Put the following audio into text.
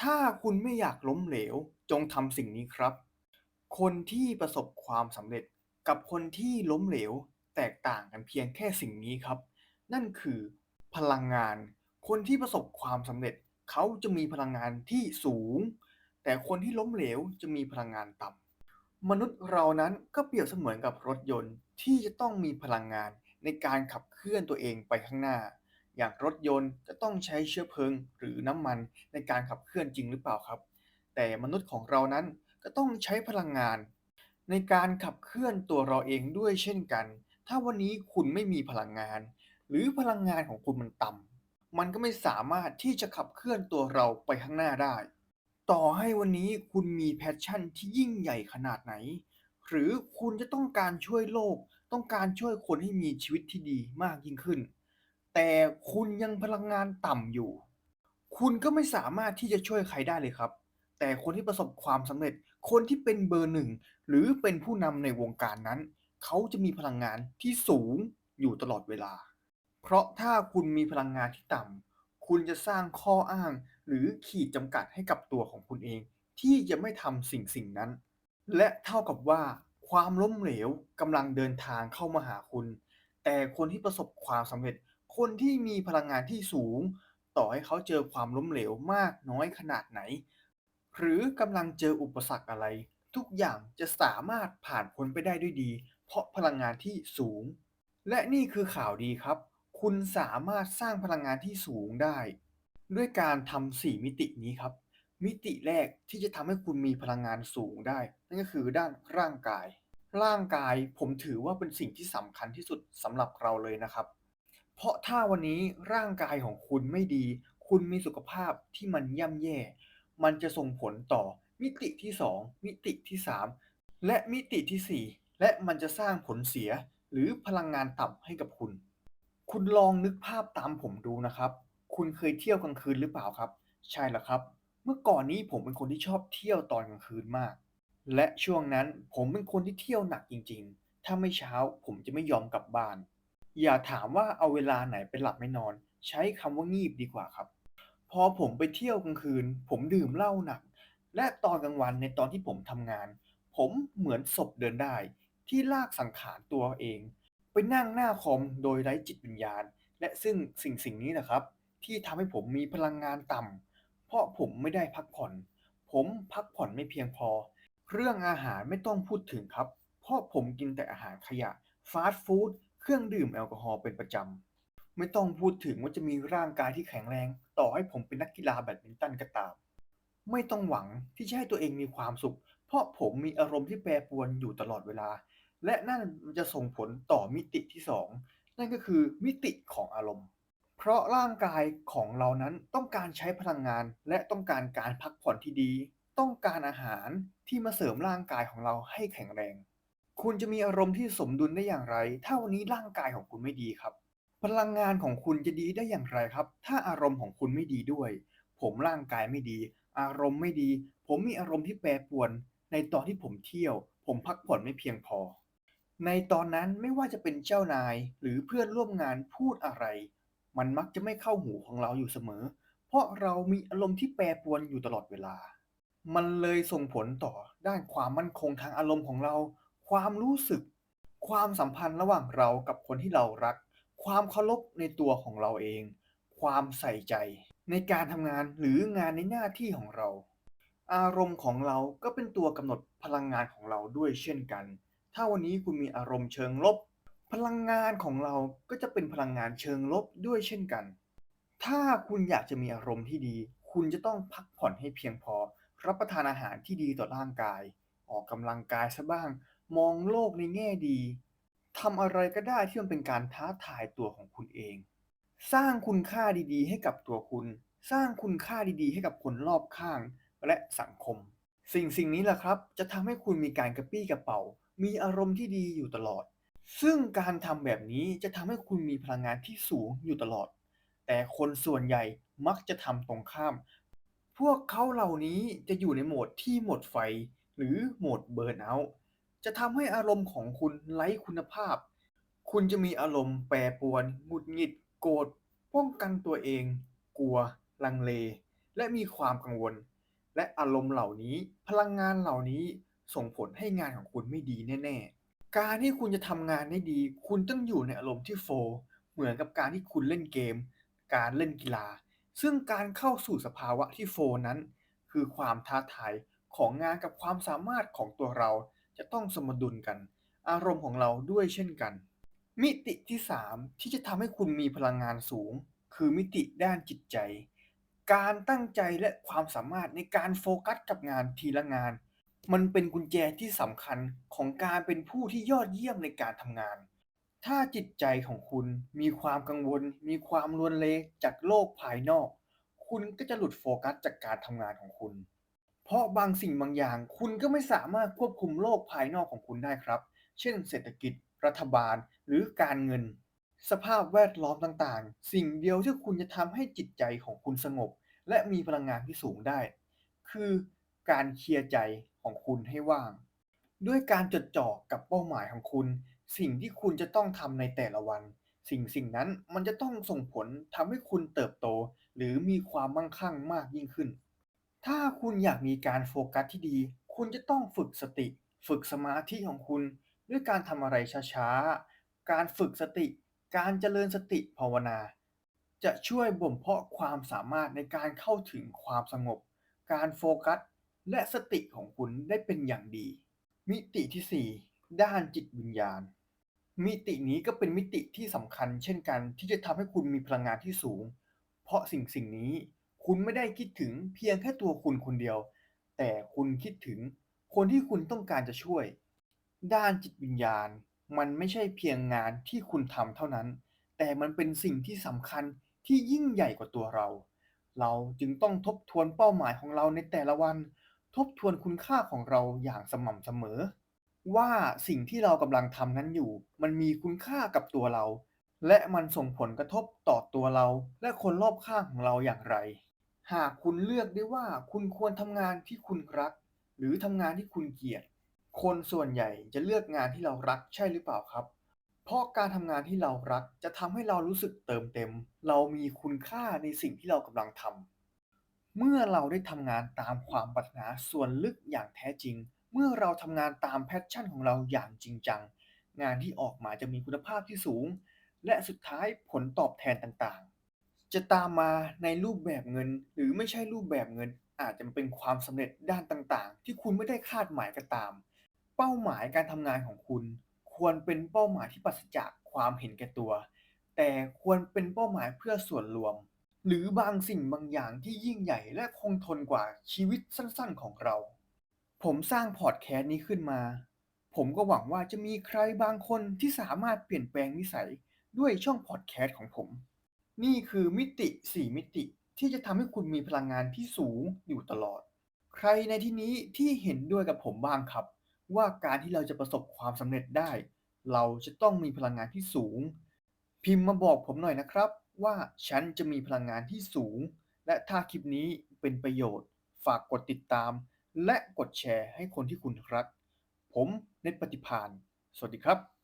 ถ้าคุณไม่อยากล้มเหลว จงทำสิ่งนี้ครับ คนที่ประสบความสำเร็จกับคนที่ล้มเหลวแตกต่างกันเพียงแค่สิ่งนี้ครับ นั่นคือพลังงาน คนที่ประสบความสำเร็จเขาจะมีพลังงานที่สูง แต่คนที่ล้มเหลวจะมีพลังงานต่ำมนุษย์เรานั้นก็เปรียบเสมือนกับรถยนต์ที่จะต้องมีพลังงานในการขับเคลื่อนตัวเองไปข้างหน้า อย่างรถยนต์จะต้องใช้เชื้อเพลิงหรือน้ำมันในการขับเคลื่อนจริงหรือเปล่าครับ แต่มนุษย์ของเรานั้นก็ต้องใช้พลังงาน ในการขับเคลื่อนตัวเราเองด้วยเช่นกัน ถ้าวันนี้คุณไม่มีพลังงาน หรือพลังงานของคุณมันต่ำมันก็ไม่สามารถที่จะขับเคลื่อนตัวเราไปข้างหน้าได้ ต่อให้วันนี้คุณมีแพชชั่นที่ยิ่งใหญ่ขนาดไหน หรือคุณจะต้องการช่วยโลก ต้องการช่วยคนให้มีชีวิตที่ดีมากยิ่งขึ้น แต่คุณยังพลังงานต่ำอยู่ คุณก็ไม่สามารถที่จะช่วยใครได้เลยครับ แต่คนที่ประสบความสำเร็จ คนที่เป็นเบอร์หนึ่ง หรือเป็นผู้นำในวงการนั้น เขาจะมีพลังงานที่สูงอยู่ตลอดเวลา เพราะถ้าคุณมีพลังงานที่ต่ำ คุณจะสร้างข้ออ้าง หรือขีดจำกัดให้กับตัวของคุณเอง ที่จะไม่ทำสิ่งสิ่งนั้น และเท่ากับว่า ความล้มเหลวกำลังเดินทางเข้ามาหาคุณ แต่คนที่ประสบความสำเร็จ คนที่มีพลังงานที่สูง ต่อให้เขาเจอความล้มเหลวมากน้อยขนาดไหน หรือกำลังเจออุปสรรคอะไร ทุกอย่างจะสามารถผ่านพ้นไปได้ด้วยดี เพราะพลังงานที่สูง และนี่คือข่าวดีครับ คุณสามารถสร้างพลังงานที่สูงได้ ด้วยการทำสี่มิตินี้ครับ มิติแรกที่จะทำให้คุณมีพลังงานสูงได้ นั่นก็คือด้านร่างกาย ร่างกายผมถือว่าเป็นสิ่งที่สำคัญที่สุดสำหรับเราเลยนะครับ เพราะถ้าวันนี้ร่างกายของคุณไม่ดี คุณมีสุขภาพที่มันย่ำแย่ มันจะส่งผลต่อมิติที่ 2 มิติที่ 3 และมิติที่ 4 และมันจะสร้างผลเสียหรือพลังงานต่ำให้กับคุณ คุณลองนึกภาพตามผมดูนะครับ คุณเคยเที่ยวกลางคืนหรือเปล่าครับ ใช่แล้วครับ เมื่อก่อนนี้ผมเป็นคนที่ชอบเที่ยวตอนกลางคืนมาก และช่วงนั้นผมเป็นคนที่เที่ยวหนักจริง ๆ ถ้าไม่เช้าผมจะไม่ยอมกลับบ้าน อย่าถามว่าเอาเวลาไหนไปหลับไม่นอน ใช้คำว่างีบดีกว่าครับ พอผมไปเที่ยวกลางคืน ผมดื่มเหล้าหนัก และตอนกลางวันในตอนที่ผมทำงาน ผมเหมือนศพเดินได้ ที่ลากสังขารตัวเอง ไปนั่งหน้าคอมโดยไร้จิตวิญญาณ และซึ่งสิ่งสิ่งนี้นะครับ ที่ทำให้ผมมีพลังงานต่ำเพราะผมไม่ได้พักผ่อน ผมพักผ่อนไม่เพียงพอ เรื่องอาหารไม่ต้องพูดถึงครับ เพราะผมกินแต่อาหารขยะฟาสต์ฟู้ด เครื่องดื่มแอลกอฮอล์เป็นประจำ ไม่ต้องพูดถึงว่าจะมีร่างกายที่แข็งแรง ต่อให้ผมเป็นนักกีฬาแบดมินตันก็ตาม ไม่ต้องหวังที่จะให้ตัวเองมีความสุข เพราะผมมีอารมณ์ที่แปรปรวนอยู่ตลอดเวลา และนั่นมันจะส่งผลต่อมิติที่สองนั่นก็คือมิติของอารมณ์ เพราะร่างกายของเรานั้นต้องการใช้พลังงาน และต้องการการพักผ่อนที่ดี ต้องการอาหารที่มาเสริมร่างกายของเราให้แข็งแรง คุณจะมีอารมณ์ที่สมดุลได้อย่างไร ถ้าวันนี้ร่างกายของคุณไม่ดีครับ พลังงานของคุณจะดีได้อย่างไรครับ ถ้าอารมณ์ของคุณไม่ดีด้วย ผมร่างกายไม่ดี อารมณ์ไม่ดี ผมมีอารมณ์ที่แปรปรวน ในตอนที่ผมเที่ยว ผมพักผ่อนไม่เพียงพอ ในตอนนั้นไม่ว่าจะเป็นเจ้านายหรือเพื่อนร่วมงานพูดอะไร มันมักจะไม่เข้าหูของเราอยู่เสมอ เพราะเรามีอารมณ์ที่แปรปรวนอยู่ตลอดเวลา มันเลยส่งผลต่อด้านความมั่นคงทางอารมณ์ของเรา ความรู้สึก ความสัมพันธ์ระหว่างเรากับคนที่เรารัก ความเคารพในตัวของเราเอง ความใส่ใจ ในการทำงานหรืองานในหน้าที่ของเรา อารมณ์ของเราก็เป็นตัวกำหนดพลังงานของเราด้วยเช่นกัน ถ้าวันนี้คุณมีอารมณ์เชิงลบ พลังงานของเราก็จะเป็นพลังงานเชิงลบด้วยเช่นกัน ถ้าคุณอยากจะมีอารมณ์ที่ดี คุณจะต้องพักผ่อนให้เพียงพอ รับประทานอาหารที่ดีต่อร่างกาย ออกกำลังกายซะบ้าง มองโลกในแง่ดีทำอะไรก็ได้ที่มันเป็นการท้าทายตัวของคุณเอง สร้างคุณค่าดีๆ ให้กับตัวคุณ สร้างคุณค่าดีๆ ให้กับคนรอบข้างและสังคม สิ่งสิ่งนี้แหละครับ จะทำให้คุณมีการกระปี้กระเป๋า มีอารมณ์ที่ดีอยู่ตลอด ซึ่งการทำแบบนี้จะทำให้คุณมีพลังงานที่สูงอยู่ตลอด แต่คนส่วนใหญ่มักจะทำตรงข้าม พวกเขาเหล่านี้จะอยู่ในโหมดที่หมดไฟ หรือโหมดเบิร์นเอาท์ จะทำให้อารมณ์ของคุณไร้คุณภาพ คุณจะมีอารมณ์แปรปรวน หงุดหงิด โกรธ ป้องกันตัวเอง กลัว ลังเล และมีความกังวล และอารมณ์เหล่านี้ พลังงานเหล่านี้ส่งผลให้งานของคุณไม่ดีแน่ ๆ การที่คุณจะทำงานได้ดี คุณต้องอยู่ในอารมณ์ที่โฟ เหมือนกับการที่คุณเล่นเกม การเล่นกีฬา ซึ่งการเข้าสู่สภาวะที่โฟนั้น คือความท้าทายของงานกับความสามารถของตัวเรา จะต้องสมดุลกัน อารมณ์ของเราด้วยเช่นกัน มิติที่ 3 ที่จะทำให้คุณมีพลังงานสูง คือมิติด้านจิตใจ การตั้งใจและความสามารถในการโฟกัสกับงานทีละงาน มันเป็นกุญแจที่สำคัญของการเป็นผู้ที่ยอดเยี่ยมในการทำงาน ถ้าจิตใจของคุณมีความกังวล มีความลวนเลจากโลกภายนอก คุณก็จะหลุดโฟกัสจากการทำงานของคุณ เพราะบางสิ่งบางอย่างคุณก็ไม่สามารถควบคุมโลกภายนอกของคุณได้ครับ เช่น เศรษฐกิจ รัฐบาล หรือการเงิน สภาพแวดล้อมต่างๆ สิ่งเดียวที่คุณจะทำให้จิตใจของคุณสงบ และมีพลังงานที่สูงได้ คือการเคลียร์ใจของคุณให้ว่าง ด้วยการจดจ่อกับเป้าหมายของคุณ สิ่งที่คุณจะต้องทำในแต่ละวัน สิ่งสิ่งนั้นมันจะต้องส่งผลทำให้คุณเติบโต หรือมีความมั่งคั่งมากยิ่งขึ้น ถ้าคุณอยากมีการโฟกัสที่ดี คุณจะต้องฝึกสติ ฝึกสมาธิของคุณ ด้วยการทำอะไรช้าๆ การฝึกสติ การเจริญสติภาวนา จะช่วยบ่มเพาะความสามารถในการเข้าถึงความสงบ การโฟกัส และสติของคุณได้เป็นอย่างดี มิติที่ 4 ด้านจิตวิญญาณ มิตินี้ก็เป็นมิติที่สำคัญ เช่นกันที่จะทำให้คุณมีพลังงานที่สูง เพราะสิ่งสิ่งนี้ คุณไม่ได้คิดถึงเพียงแค่ตัวคุณคนเดียว แต่คุณคิดถึงคนที่คุณต้องการจะช่วย ด้านจิตวิญญาณ มันไม่ใช่เพียงงานที่คุณทำเท่านั้น แต่มันเป็นสิ่งที่สำคัญที่ยิ่งใหญ่กว่าตัวเรา เราจึงต้องทบทวนเป้าหมายของเราในแต่ละวัน ทบทวนคุณค่าของเราอย่างสม่ำเสมอ ว่าสิ่งที่เรากำลังทำนั้นอยู่ มันมีคุณค่ากับตัวเรา และมันส่งผลกระทบต่อตัวเราและคนรอบข้างของเราอย่างไร หากคุณเลือกได้ว่าคุณควรทำงานที่คุณรัก หรือทำงานที่คุณเกลียด คนส่วนใหญ่จะเลือกงานที่เรารักใช่หรือเปล่าครับ เพราะการทำงานที่เรารักจะทำให้เรารู้สึกเติมเต็ม เรามีคุณค่าในสิ่งที่เรากำลังทำเมื่อเราได้ทำงานตามความปรารถนาส่วนลึกอย่างแท้จริง เมื่อเราทำงานตามแพชชั่นของเราอย่างจริงจัง งานที่ออกมาจะมีคุณภาพที่สูง และสุดท้ายผลตอบแทนต่าง จะตามมาในรูปแบบเงิน หรือไม่ใช่รูปแบบเงิน อาจจะเป็นความสำเร็จด้านต่างๆ ที่คุณไม่ได้คาดหมายก็ตาม เป้าหมายการทำงานของคุณ ควรเป็นเป้าหมายที่ปราศจากความเห็นแก่ตัว แต่ควรเป็นเป้าหมายเพื่อส่วนรวม หรือบางสิ่งบางอย่างที่ยิ่งใหญ่และคงทนกว่าชีวิตสั้นๆของเรา ผมสร้างพอดแคสต์นี้ขึ้นมา ผมก็หวังว่าจะมีใครบางคนที่สามารถเปลี่ยนแปลงนิสัยด้วยช่องพอดแคสต์ของผม นี่คือมิติ 4 มิติที่จะทำให้คุณมีพลังงานที่สูงอยู่ตลอด ใครในที่นี้ที่เห็นด้วยกับผมบ้างครับ ว่าการที่เราจะประสบความสำเร็จได้ เราจะต้องมีพลังงานที่สูง พิมพ์มาบอกผมหน่อยนะครับ ว่าฉันจะมีพลังงานที่สูง และถ้าคลิปนี้เป็นประโยชน์ ฝากกดติดตาม และกดแชร์ให้คนที่คุณรัก ผมเนตปฏิพานสวัสดีครับ